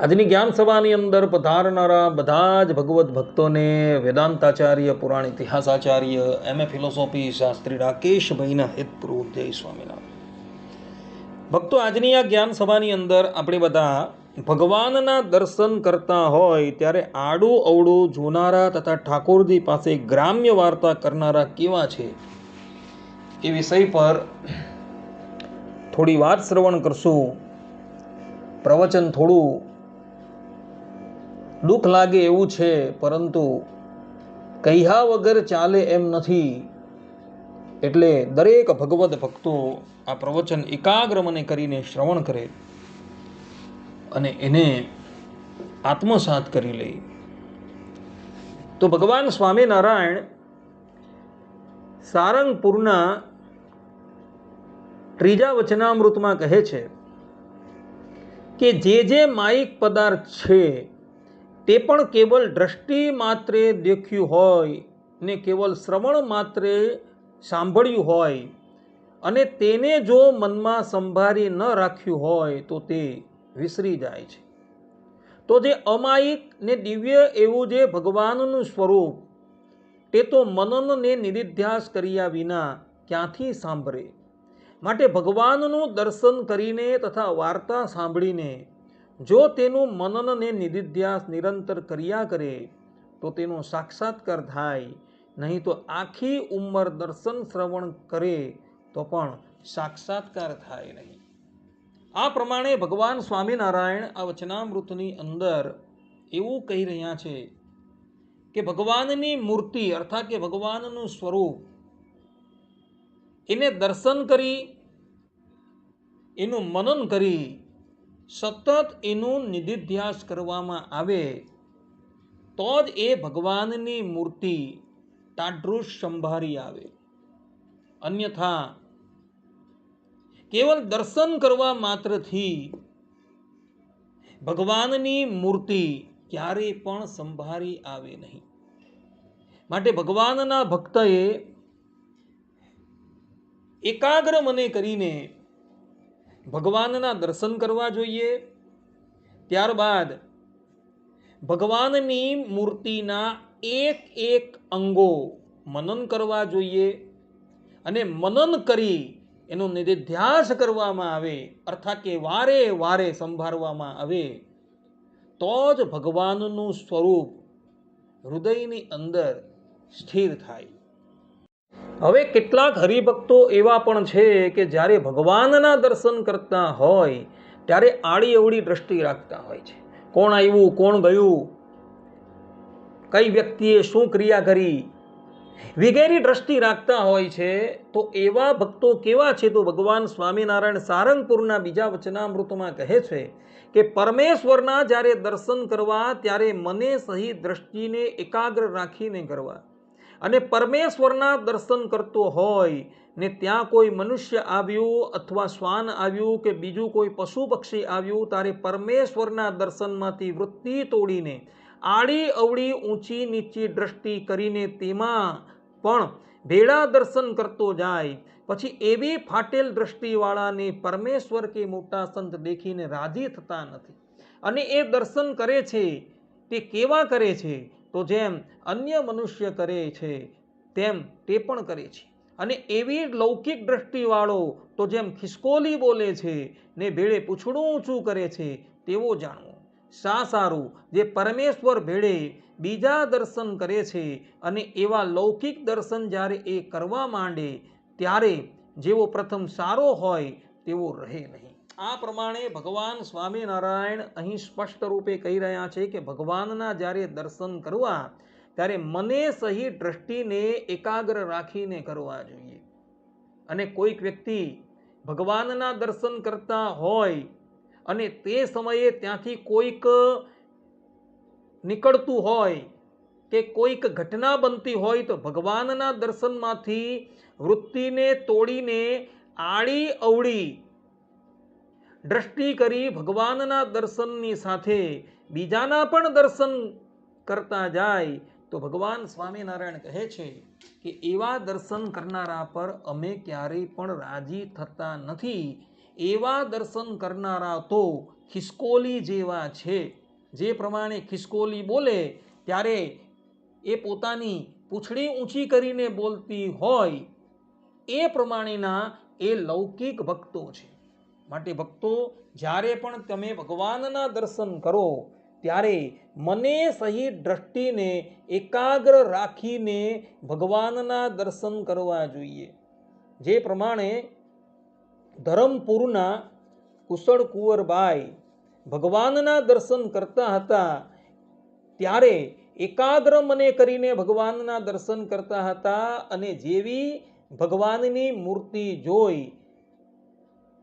આજની જ્ઞાન સભાની અંદર પધારનારા બધા જ ભગવદ્ ભક્તોને વેદાંતાચાર્ય, પુરાણ ઇતિહાસાચાર્ય એમ એ ફિલોસોફી શાસ્ત્રી રાકેશભાઈના હિતપૂર્વક જય સ્વામિનારાયણ. ભક્તો, આજની આ જ્ઞાન સભાની અંદર આપણે બધા ભગવાનના દર્શન કરતા હોય ત્યારે આડું અવડું જોનારા તથા ઠાકોરજી પાસે ગ્રામ્ય વાર્તા કરનારા કેવા છે એ વિષય પર થોડી વાત શ્રવણ કરશું, પ્રવચન થોડું દુઃખ લાગે એવું છે, પરંતુ કહ્યા વગર ચાલે એમ નથી. એટલે દરેક ભગવદ્ ભક્તો આ પ્રવચન એકાગ્ર મને કરીને શ્રવણ કરે અને એને આત્મસાત કરી લે. તો ભગવાન સ્વામિનારાયણ સારંગપુરના ત્રીજા વચનામૃતમાં કહે છે કે જે જે માયિક પદાર્થ છે તે પણ કેવલ દ્રષ્ટિ માત્રે દેખ્યું હોય ને કેવલ શ્રવણ માત્રે સાંભળ્યું હોય અને તેને જો મનમાં સંભાળી ન રાખ્યું હોય તો તે વિસરી જાય છે. તો જે અમાયિક ને દિવ્ય એવું જે ભગવાનનું સ્વરૂપ, તે તો મનનને નિરિધ્યાસ કર્યા વિના ક્યાંથી સાંભળે? માટે ભગવાનનું દર્શન કરીને તથા વાર્તા સાંભળીને જો તેનું મનનને નિધિધ્યાસ નિરંતર કર્યા કરે, તો તેનો સાક્ષાત્કાર થાય. નહીં તો આખી ઉંમર દર્શન શ્રવણ કરે, તો પણ સાક્ષાત્કાર થાય નહીં. આ પ્રમાણે ભગવાન સ્વામિનારાયણ આ વચનામૃતની અંદર એવું કહી રહ્યા છે કે ભગવાનની મૂર્તિ અર્થાત કે ભગવાનનું સ્વરૂપ એને દર્શન કરી, એનું મનન કરી સતત એનું નિધિધ્યાસ કરવામાં આવે, તો જ એ ભગવાનની મૂર્તિ તાડૃશ સંભારી આવે. અન્યથા, કેવલ દર્શન કરવા માત્રથી ભગવાનની મૂર્તિ ક્યારેય પણ સંભારી આવે નહીં. માટે ભગવાનના ભક્તએ એકાગ્ર મને કરીને ભગવાનના દર્શન કરવા જોઈએ. ત્યારબાદ ભગવાનની મૂર્તિના એક એક અંગો મનન કરવા જોઈએ અને મનન કરી એનો નિધિધ્યાસ કરવામાં આવે, અર્થાત કે વારે વારે સંભાળવામાં આવે, તો જ ભગવાનનું સ્વરૂપ હૃદયની અંદર સ્થિર થાય. હવે કેટલાક હરિભક્તો એવા પણ છે કે જ્યારે ભગવાનના દર્શન કરતા હોય, ત્યારે આડી અવળી દ્રષ્ટિ રાખતા હોય છે. કોણ આવ્યું, કોણ ગયું, કઈ વ્યક્તિએ શું ક્રિયા કરી, વિગેરી દ્રષ્ટિ રાખતા હોય છે, તો એવા ભક્તો કેવા છે? તો ભગવાન સ્વામિનારાયણ સારંગપુરના બીજા વચનામૃતમાં કહે છે કે, પરમેશ્વરના જ્યારે દર્શન કરવા, ત્યારે મને સહી દ્રષ્ટિને એકાગ્ર રાખીને કરવા. અને પરમેશ્વરના દર્શન કરતો હોય ને ત્યાં કોઈ મનુષ્ય આવ્યું અથવા શ્વાન આવ્યું કે બીજું કોઈ પશુ પક્ષી આવ્યું ત્યારે પરમેશ્વરના દર્શનમાંથી વૃત્તિ તોડીને આડી અવળી ઊંચી નીચી દ્રષ્ટિ કરીને તેમાં પણ ભેળા દર્શન કરતો જાય. પછી એવી ફાટેલ દ્રષ્ટિવાળાને પરમેશ્વર કે મોટા સંત દેખીને રાજી થતા નથી. અને એ દર્શન કરે છે, તે કેવા કરે છે? તો જેમ અન્ય મનુષ્ય કરે છે, તેમ તે પણ કરે છે. અને એવી લૌકિક દ્રષ્ટિવાળો તો જેમ ખિસકોલી બોલે છે ને ભેળે પૂછડું ઊંચું કરે છે, તેવો જાણવો. શા સારું, જે પરમેશ્વર ભેળે બીજા દર્શન કરે છે અને એવા લૌકિક દર્શન જ્યારે એ કરવા માંડે, ત્યારે જેવો પ્રથમ સારો હોય, તેવો રહે નહીં. આ પ્રમાણે ભગવાન સ્વામિનારાયણ અહીં સ્પષ્ટ રૂપે કહી રહ્યા છે કે ભગવાનના જ્યારે દર્શન કરવા, ત્યારે મને સહી દ્રષ્ટિને એકાગ્ર રાખીને કરવા જોઈએ. અને કોઈક વ્યક્તિ ભગવાનના દર્શન કરતા હોય અને તે સમયે ત્યાંથી કોઈક નીકળતું હોય કે કોઈક ઘટના બનતી હોય તો ભગવાનના દર્શનમાંથી વૃત્તિને તોડીને આડી અવળી દ્રષ્ટિ કરી ભગવાનના દર્શનની સાથે બીજાના પણ દર્શન કરતા જાય તો ભગવાન સ્વામિનારાયણ કહે છે કે એવા દર્શન કરનારા પર અમે ક્યારેય પણ રાજી થતા નથી. એવા દર્શન કરનારા તો ખિસકોલી જેવા છે. જે પ્રમાણે ખિસકોલી બોલે ત્યારે એ પોતાની પૂંછડી ઊંચી કરીને બોલતી હોય એ પ્રમાણેના એ લૌકિક ભક્તો છે. માટે ભક્તો, જ્યારે પણ તમે ભગવાનના દર્શન કરો, ત્યારે મને સહિત દ્રષ્ટિને એકાગ્ર રાખીને ભગવાનના દર્શન કરવા જોઈએ. જે પ્રમાણે ધરમપુરના કુશળ કુંવરબાઈ ભગવાનના દર્શન કરતા હતા, ત્યારે એકાગ્ર મને કરીને ભગવાનના દર્શન કરતા હતા અને જેવી ભગવાનની મૂર્તિ જોઈ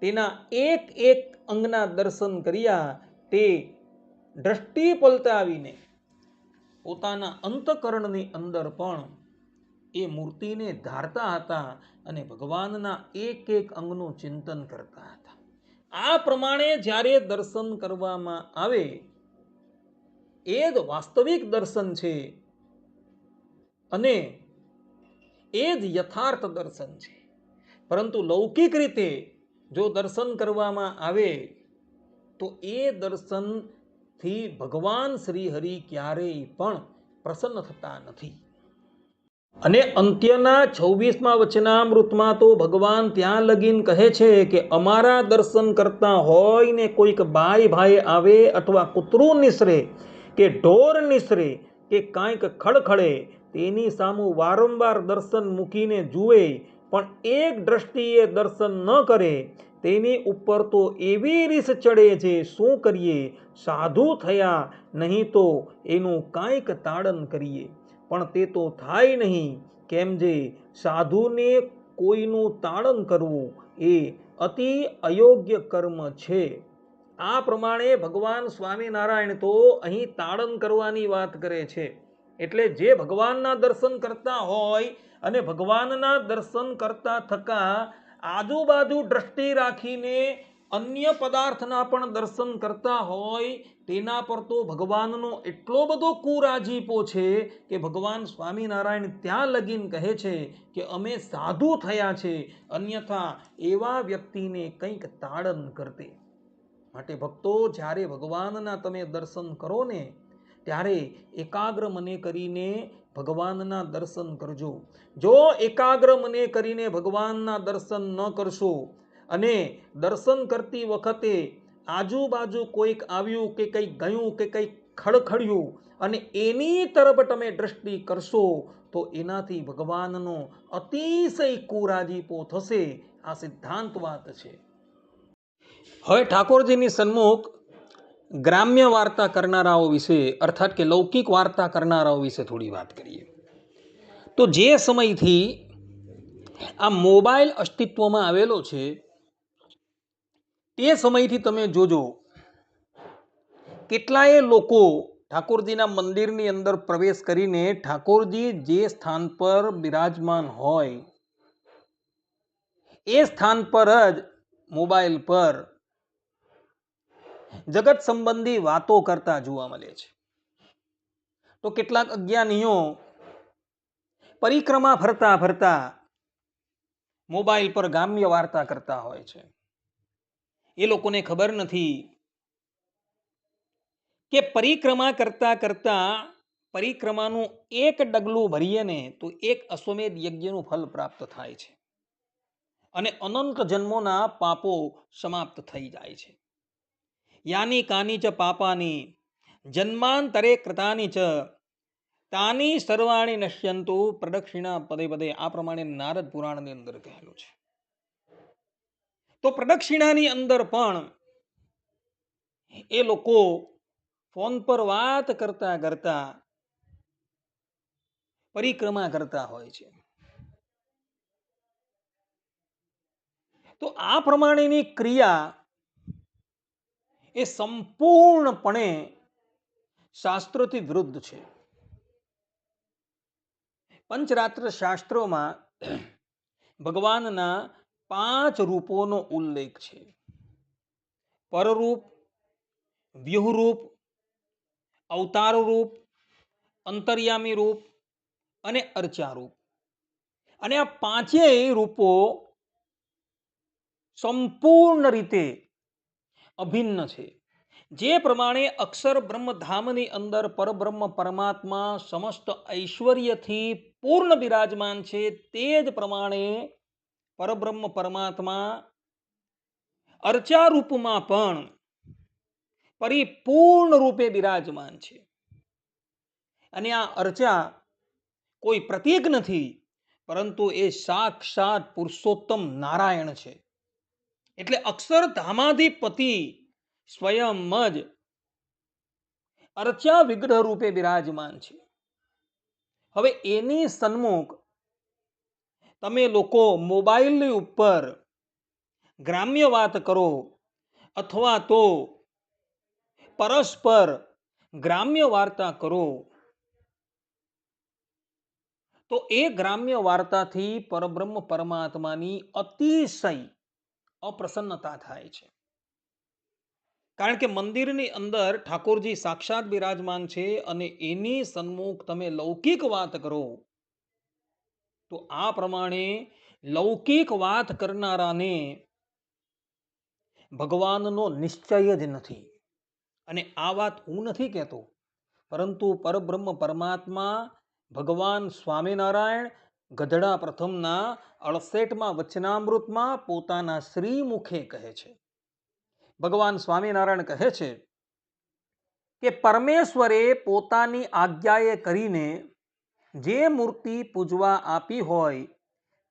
તેના એક એક અંગના દર્શન કર્યા, તે દ્રષ્ટિ પલટાવીને પોતાના અંતકરણની અંદર પણ એ મૂર્તિને ધારતા હતા અને ભગવાનના એક એક અંગનું ચિંતન કરતા હતા. આ પ્રમાણે જ્યારે દર્શન કરવામાં આવે, એ જ વાસ્તવિક દર્શન છે અને એ જ યથાર્થ દર્શન છે. પરંતુ લૌકિક રીતે જો દર્શન કરવામાં આવે, તો એ દર્શનથી ભગવાન શ્રી હરિ ક્યારેય પણ પ્રસન્ન થતા નથી. અને અંત્યના છવ્વીસમાં વચનામૃતમાં તો ભગવાન ત્યાં લગીન કહે છે કે, અમારા દર્શન કરતા હોય ને કોઈક બાઈ ભાઈ આવે અથવા કૂતરું નિસરે, કે ઢોર નિસરે, કે કાંઈક ખડખડે, તેની સામું વારંવાર દર્શન મૂકીને જુએ પણ એક દ્રષ્ટિએ દર્શન ન કરે, તેની ઉપર તો એવી રીસ ચડે છે, શું કરીએ? સાધુ થયા, નહીં તો એનું કાંઈક તાડન કરીએ. પણ તે તો થાય નહીં. કેમ જે સાધુને કોઈનું તાડન કરવું એ અતિ અયોગ્ય કર્મ છે. આ પ્રમાણે ભગવાન સ્વામિનારાયણ તો અહીં તાડન કરવાની વાત કરે છે. એટલે જે ભગવાનના દર્શન કરતા હોય અને ભગવાનના દર્શન કરતા થકા આજુબાજુ દ્રષ્ટિ રાખીને અન્ય પદાર્થના પણ દર્શન કરતા હોય, તેના પર તો ભગવાનનો એટલો બધો કુરાજીપો છે કે ભગવાન સ્વામિનારાયણ ત્યાં લગીન કહે છે કે અમે સાધુ થયા છે, અન્યથા એવા વ્યક્તિને કંઈક તાડન કરતે. માટે ભક્તો, જ્યારે ભગવાનના તમે દર્શન કરો ને, ત્યારે એકાગ્ર મને કરીને ભગવાનના દર્શન કરજો. જો એકાગ્ર મને કરીને ભગવાનના દર્શન ન કરશો અને દર્શન કરતી વખતે આજુબાજુ કોઈક આવ્યું કે કંઈક ગયું કે કંઈક ખડખડ્યું અને એની તરફ તમે દ્રષ્ટિ કરશો, તો એનાથી ભગવાનનો અતિશય કુરાજીપો થશે. આ સિદ્ધાંત વાત છે. હવે ઠાકોરજીની સન્મુખ ગ્રામ્ય વાર્તા કરનારાઓ વિશે, અર્થાત કે લૌકિક વાર્તા કરનારાઓ વિશે થોડી વાત કરીએ. તો જે સમયથી આ મોબાઈલ અસ્તિત્વમાં આવેલો છે, તે સમયથી તમે જોજો, કેટલાય લોકો ઠાકોરજીના મંદિરની અંદર પ્રવેશ કરીને ઠાકોરજી જે સ્થાન પર બિરાજમાન હોય, એ સ્થાન પર જ મોબાઈલ પર જગત સંબંધી વાતો કરતા જોવા મળે છે. તો કેટલાક અજ્ઞાનીઓ પરિક્રમા ફરતા ફરતા મોબાઈલ પર ગામ્ય વાર્તા કરતા હોય છે. એ લોકોને ખબર નથી કે પરિક્રમા કરતા કરતા પરિક્રમાનું એક ડગલું ભરીએ ને તો એક અશ્વમેધ યજ્ઞનું ફલ પ્રાપ્ત થાય છે. અને અનંત જન્મોના પાપો સમાપ્ત થઈ જાય છે. યાની કાની ચ પાપાની જન્માંતરે કૃતાની ચ તાની સર્વાણી નશ્યંતુ પ્રદક્ષિણા પદે પદે આ પ્રમાણે નારદ પુરાણની અંદર કહેલું છે। તો પ્રદક્ષિણાની અંદર પણ એ લોકો ફોન પર વાત કરતા કરતા પરિક્રમા કરતા હોય છે। તો આ પ્રમાણેની ક્રિયા એ સંપૂર્ણપણે શાસ્ત્રોથી વિરુદ્ધ છે. પંચરાત્ર શાસ્ત્રોમાં ભગવાનના પાંચ રૂપોનો ઉલ્લેખ છે. પરરૂપ, વ્યૂહરૂપ અવતાર રૂપ અંતર્યામી રૂપ અને અર્ચારૂપ. અને આ પાંચેય રૂપો સંપૂર્ણ રીતે અભિન્ન છે. જે પ્રમાણે અક્ષર બ્રહ્મધામની અંદર પરબ્રહ્મ પરમાત્મા સમસ્ત ઐશ્વર્યથી પૂર્ણ બિરાજમાન છે, તે જ પ્રમાણે પરબ્રહ્મ પરમાત્મા અર્ચા રૂપમાં પણ પરિપૂર્ણ રૂપે બિરાજમાન છે. અને આ અર્ચા કોઈ પ્રતીક નથી, પરંતુ એ સાક્ષાત પુરુષોત્તમ નારાયણ છે. એટલે અક્ષરધામાધિપતિ સ્વયં જ અર્ચા વિગ્રહ રૂપે બિરાજમાન છે. હવે એની સન્મુખ તમે લોકો મોબાઈલની ઉપર ગ્રામ્ય વાત કરો અથવા તો પરસ્પર ગ્રામ્ય વાર્તા કરો, તો એ ગ્રામ્ય વાર્તાથી પરબ્રહ્મ પરમાત્માની અતિશય અપ્રસન્નતા થાય છે. કારણ કે મંદિરની અંદર ઠાકોરજી સાક્ષાત બિરાજમાન છે અને એની સન્મુખ તમે લૌકિક વાત કરો, તો આ પ્રમાણે લૌકિક વાત કરનારાને ભગવાનનો નિશ્ચય જ નથી. અને આ વાત હું નથી કહેતો, પરંતુ પરબ્રહ્મ પરમાત્મા ભગવાન સ્વામિનારાયણ ગધડા પ્રથમના અડસેઠમાં વચનામૃતમાં પોતાના શ્રી મુખે કહે છે. ભગવાન સ્વામિનારાયણ કહે છે કે પરમેશ્વરે પોતાની આજ્ઞાએ કરીને જે મૂર્તિ પૂજવા આપી હોય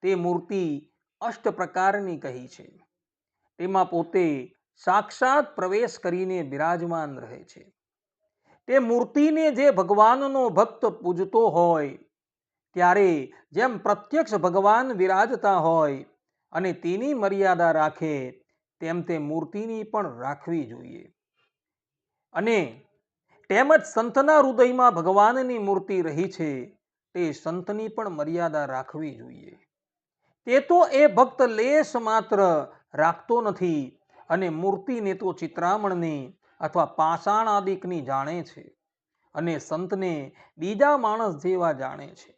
તે મૂર્તિ અષ્ટ પ્રકારની કહી છે. તેમાં પોતે સાક્ષાત પ્રવેશ કરીને બિરાજમાન રહે છે. તે મૂર્તિને જે ભગવાનનો ભક્ત પૂજતો હોય ત્યારે જેમ પ્રત્યક્ષ ભગવાન વિરાજતા હોય અને તેની મર્યાદા રાખે, તેમ તે મૂર્તિની પણ રાખવી જોઈએ. અને તેમજ સંતના હૃદયમાં ભગવાનની મૂર્તિ રહી છે, તે સંતની પણ મર્યાદા રાખવી જોઈએ. તે તો એ ભક્ત લેશ માત્ર રાખતો નથી અને મૂર્તિને તો ચિત્રામણની અથવા પાષાણ આદિકની જાણે છે અને સંતને બીજા માણસ જેવા જાણે છે.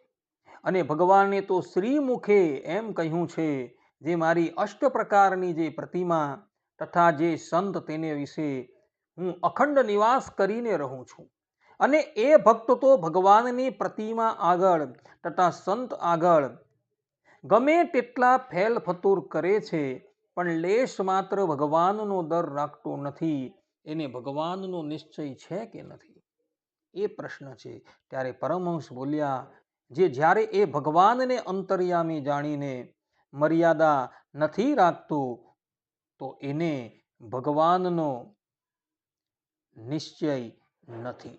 અને ભગવાને તો શ્રી મુખે એમ કહ્યું છે, જે મારી અષ્ટ પ્રકારની જે પ્રતિમા તથા જે સંત તેને વિશે હું અખંડ નિવાસ કરીને રહું છું. અને એ ભક્ત તો ભગવાનની પ્રતિમા આગળ તથા સંત આગળ ગમે તેટલા ફેલ ફતુર કરે છે, પણ લેશ માત્ર ભગવાનનો દર રાખતો નથી. એને ભગવાનનો નિશ્ચય છે કે નથી? એ પ્રશ્ન છે. ત્યારે પરમહંસ બોલ્યા જે જ્યારે એ ભગવાનને અંતર્યામી જાણીને મર્યાદા નથી રાખતું, તો એને ભગવાનનો નિશ્ચય નથી.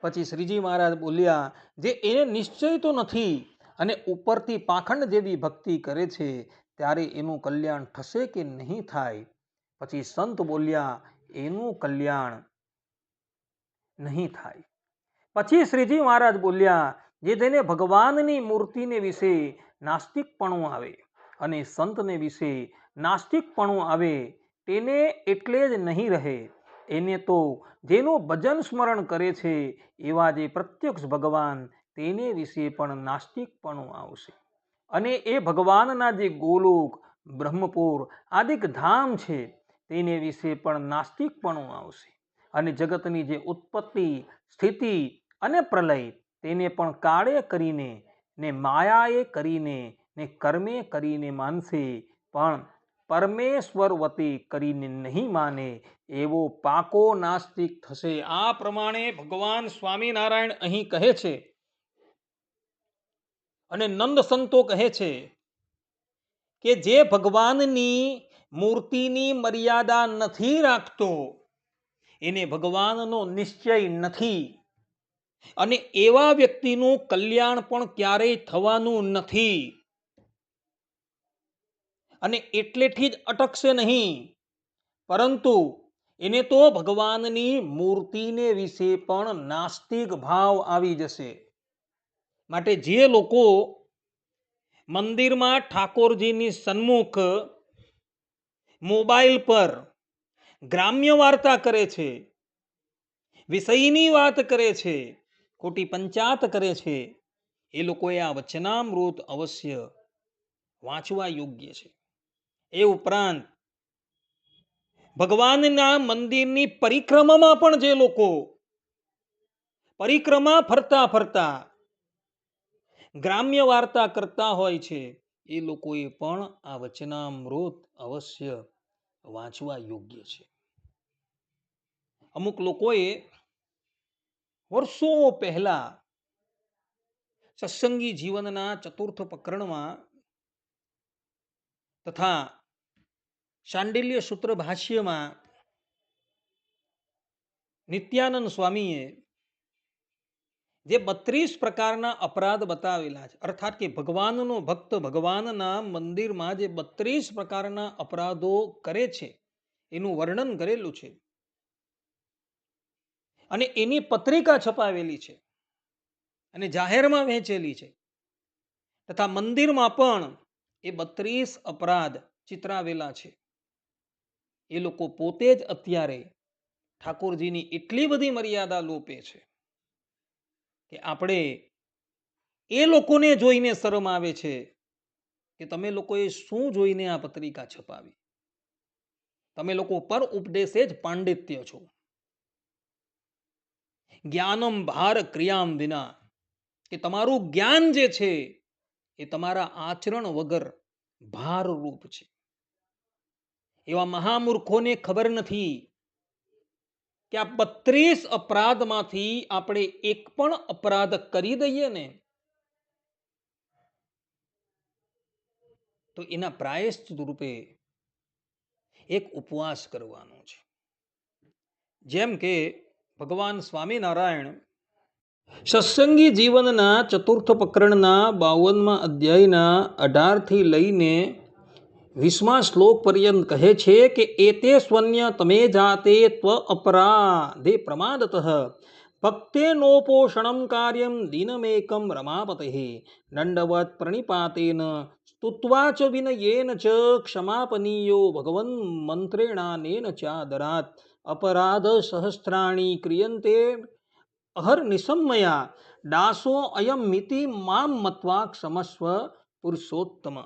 પછી શ્રીજી મહારાજ બોલ્યા, જે એને નિશ્ચય તો નથી અને ઉપરથી પાખંડ જેવી ભક્તિ કરે છે, ત્યારે એનું કલ્યાણ થશે કે નહીં થાય? પછી સંત બોલ્યા, એનું કલ્યાણ નહીં થાય. પછી શ્રીજી મહારાજ બોલ્યા જે તેને ભગવાનની મૂર્તિને વિશે નાસ્તિકપણું આવે અને સંતને વિશે નાસ્તિકપણું આવે તેને એટલે જ નહીં રહે. એને તો જેનું ભજન સ્મરણ કરે છે એવા જે પ્રત્યક્ષ ભગવાન તેને વિશે પણ નાસ્તિકપણું આવશે. અને એ ભગવાનના જે ગોલોક, બ્રહ્મપુર, આદિક ધામ છે તેને વિશે પણ નાસ્તિકપણું આવશે. અને જગતની જે ઉત્પત્તિ, સ્થિતિ અને પ્રલય તેને પણ કાળે કરીને ને માયાએ કરીને ને કર્મે કરીને માનશે, પણ પરમેશ્વર વતી કરીને નહીં માને, એવો પાકો નાસ્તિક થશે. આ પ્રમાણે ભગવાન સ્વામિનારાયણ અહીં કહે છે અને નંદ સંતો કહે છે કે જે ભગવાનની મૂર્તિની મર્યાદા નથી રાખતો, એને ભગવાનનો નિશ્ચય નથી. અને એવા વ્યક્તિનું કલ્યાણ પણ ક્યારેય થવાનું નથી. અને એટલેથી જ અટકશે નહીં. પરંતુ એને તો ભગવાનની મૂર્તિને વિશે પણ નાસ્તિક ભાવ આવી જશે. માટે જે લોકો મંદિરમાં ઠાકોરજીની સન્મુખ મોબાઈલ પર ગ્રામ્ય વાર્તા કરે છે, વિષયની વાત કરે છે ખોટી પંચાત કરે છે, એ લોકોએ આ વચનામૃત અવશ્ય વાંચવા યોગ્ય છે. એ ઉપરાંત, ભગવાનના મંદિરની પરિક્રમામાં પણ જે લોકો પરિક્રમા ફરતા ફરતા ગ્રામ્ય વાર્તા કરતા હોય છે, એ લોકોએ પણ આ વચનામૃત અવશ્ય વાંચવા યોગ્ય છે. અમુક લોકોએ વર્ષો પહેલા સત્સંગી જીવનના ચતુર્થ પ્રકરણમાં તથા શાંડિલ્ય સૂત્ર ભાષ્યમાં નિત્યાનંદ સ્વામીએ જે બત્રીસ પ્રકારના અપરાધ બતાવેલા છે, અર્થાત કે ભગવાનનો ભક્ત ભગવાનના મંદિરમાં જે બત્રીસ પ્રકારના અપરાધો કરે છે, એનું વર્ણન કરેલું છે. અને એની પત્રિકા છપાવેલી છે અને જાહેરમાં વહેંચેલી છે. તથા મંદિરમાં પણ એ બત્રીસ અપરાધ ચિતરાવેલા છે. એ લોકો પોતે જ અત્યારે ઠાકોરજીની એટલી બધી મર્યાદા લોપે છે કે આપણે એ લોકોને જોઈને શરમ આવે છે કે તમે લોકોએ શું જોઈને આ પત્રિકા છપાવી? તમે લોકો પર ઉપદેશે જ પાંડિત્ય છો. જ્ઞાનમ ભાર ક્રિયામ વિના. કે તમારું જ્ઞાન જે છે, એ તમારા આચરણ વગર ભારરૂપ છે. એવા મહામૂર્ખોને ખબર નથી કે આ બત્રીસ અપરાધમાંથી આપણે એક પણ અપરાધ કરી દઈએ ને, તો એના પ્રાયશ્ચિત રૂપે એક ઉપવાસ કરવાનો છે. જેમ કે ભગવાન સ્વામિનારાયણ સત્સંગી જીવનના ચતુર્થ પ્રકરણના બાવનમાં અધ્યાયના અઢારથી લઈને વીસમા શ્લોક પર્યંત કહે છે કે, એતે સ્વન્ય તમે જાતે ત્વ અપરાધે પ્રમાદત. ભક્તેનોપોષણમ કાર્યમ દિનમેકમ રમાપતે દંડવત પ્રણિપાતેન સ્તુત્વા ચ વિનયેન ચ ક્ષમાપનીયો ભગવન મંત્રેણાનેન ચાદરાત. અપરાધ સહસ્ત્રાણી ક્રિયંતે અહર નિસમયા દાસો અયમ મિતિ મામ મત્વા ક્ષમસ્વ પુરુષોત્તમ.